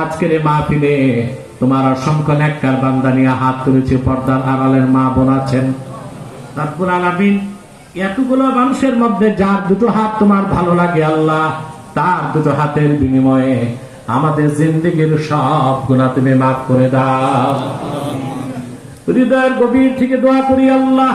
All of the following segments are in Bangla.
আজকের মাহফিলে তোমার অসংখ্য বান্দা নিয়ে হাত পর্দার আড়ালের মা তারপর আলামিন, এতগুলো মানুষের মধ্যে যার দুটো হাত তোমার ভালো লাগে আল্লাহ, তার দুটো হাতের বিনিময়ে আমাদের জিন্দগির সব গুণা তুমি মাফ করে দাও। হৃদয়ের গভীর থেকে দোয়া করি আল্লাহ।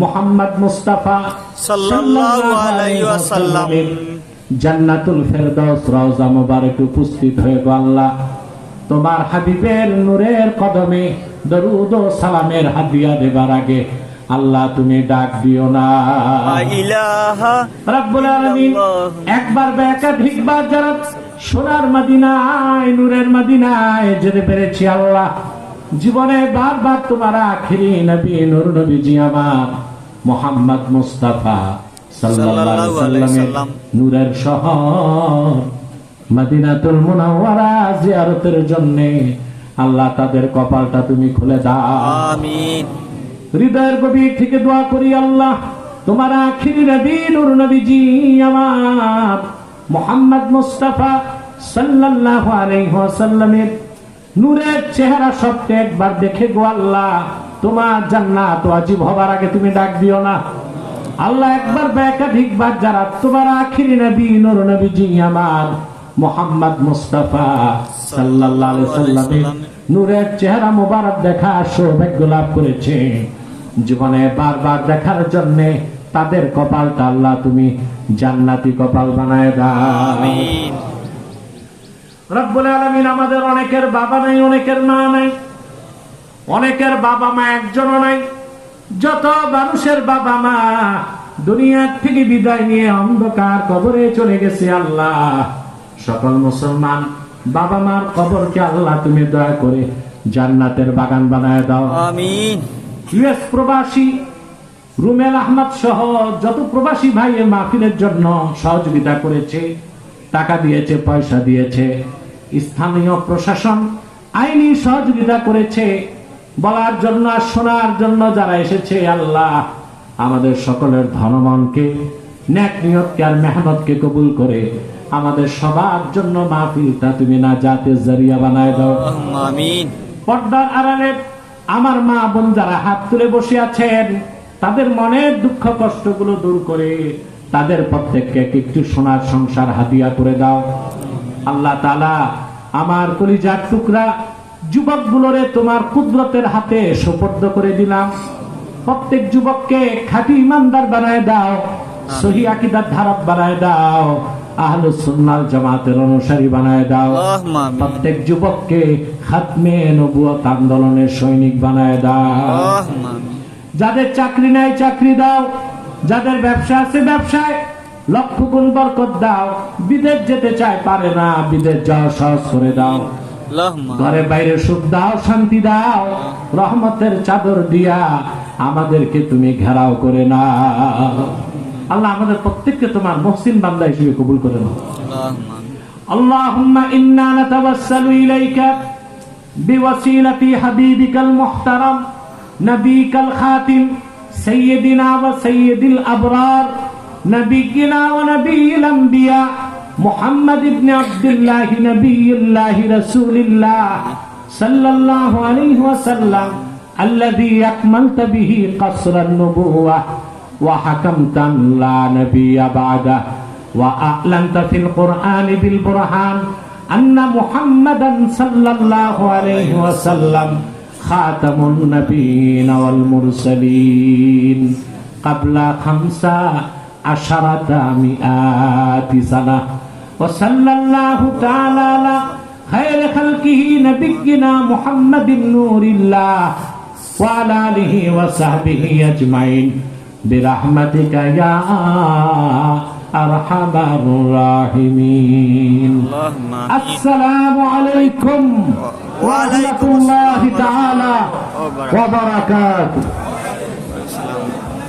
মোহাম্মদ মুস্তাফা। জান্নাতুল ফেরদাউস রওজা মুবারকে উপস্থিত হয়ে গো আল্লাহ। তোমার হাবিবের নূরের কদমে দরুদ ও সালামের হাদিয়া দেবার আগে আল্লাহ তুমি ডাক দিও না। রব্বুল আলামিন একবার বা একাধিকবার যারা সোনার মদিনায় নূরের মদিনায় যেতে পেরেছি আল্লাহ। জীবনে বারবার তোমার আখিরি নবী নূর নবীজি আমার মোহাম্মদ মুস্তাফা সাল্লাল্লাহু আলাইহি সাল্লাম। নূরের শহর মদিনাতুল মুনাওয়ারা জিয়ারতের জন্য আল্লাহ তাদের কপালটা তুমি খুলে দাও। আমিন। হৃদয়ের গভীর থেকে দোয়া করি আল্লাহ তোমার আখিরি নবী নূর নবীজি আমার মোহাম্মদ মুস্তাফা সাল্লাল্লাহু আলাইহি ওয়াসাল্লামের নূরের চেহারা সবকে একবার দেখে গো আল্লাহ। তোমার জান্নাত ওয়াজিব হবার আগে তুমি ডাক দিও না। আল্লাহ একবার বা একাধিকবার যারা তোমার আখিরি নবী নূর নবীজি আমার মোহাম্মদ মুস্তাফা সাল্লাল্লাহু আলাইহি সাল্লামের নূরের চেহারা মোবারক দেখা সৌভাগ্য লাভ করেছে। জীবনে বারবার দেখার জন্য তাদের কপালটা আল্লাহ তুমি জান্নাতি কপাল বানায় দাও। আমিন। রব্বুল আলামিন আমাদের অনেকের বাবা নাই অনেকের মা নাই। অনেকের বাবা মা একজনও নাই। যত মানুষের বাবা মা দুনিয়ার থেকে বিদায় নিয়ে অন্ধকার কবরে চলে গেছে আল্লাহ। সকল মুসলমান বাবা মার কবরকে আল্লাহ তুমি দয়া করে জান্নাতের বাগান বানায় দাও। আমিন। ইউএস প্রবাসী রুমেল আহমদ সহ যত প্রবাসী ভাই মাহফিলের জন্য সহযোগিতা করেছে টাকা দিয়েছে পয়সা দিয়েছে স্থানীয় প্রশাসন আইনি সহযোগিতা করেছে বলার জন্য আর শোনার জন্য যারা এসেছে আল্লাহ আমাদের সকলের ধনমনকে ন্যাক নিয়তকে আর মেহনতকে কবুল করে আমাদের সবার জন্য মাহফিলটা তুমি না জাতে জরিয়া বানায় দাও। আমিন। পর্দার আড়ালে আমার মা বোন যারা হাত তুলে বসে আছেন তাদের মনের দুঃখ কষ্টগুলো দূর করে তাদের প্রত্যেককে একটু সোনার সংসার হাতিয়া করে দাও। আল্লাহ তালা আমার কলিজার টুকরা যুবকগুলোরে তোমার কুদরতের হাতে সোপর্দ করে দিলাম। প্রত্যেক যুবককে খাঁটি ইমানদার বানায় দাও সহি আকিদার ধারক বানায় দাও সুন্নাল জামাতের অনুসারী বানায় দাও। প্রত্যেক যুবককে খাতমে নবুয়ত আন্দোলনের সৈনিক বানায় দাও। যাদের চাকরি নাই চাকরি দাও। যাদের ব্যবসা আছে ব্যবসায় লক্ষ গুণ বরকত দাও। বিদেশ যেতে চায় পারে না বিদেশ যাওয়া সহজ করে দাও। ঘরে বাইরে সুখ দাও শান্তি দাও রহমতের চাদর দিয়া আমাদেরকে তুমি ঘেরাও করে না আল্লাহ আমাদের প্রত্যেককে তোমার মহসিন বান্দা হিসেবে কবুল করে নাও আল্লাহুম্মা আমিন اللهم إنا نتوسل إليك بوسيلة حبيبك المحترم نبيك الخاتم سيدنا وسيد الأبرار نبينا ونبي الأنبياء محمد بن عبد الله نبي الله رسول الله صلى الله عليه وسلم الذي أكملت به قصر النبوة وحكمت أن لا نبي بعده وأعلنت في القرآن بالبرهان أن محمدا صلى الله عليه وسلم خاتم النبيين والمرسلين قبل خمسة عشرة مئات سنة وصلى الله تعالى على خير خلقه نبينا محمد نور الله وعلى آله وصحبه أجمعين برحمتك يا أرحم الراحمين اللهم آمين السلام عليكم ورحمة الله تعالى وبركاته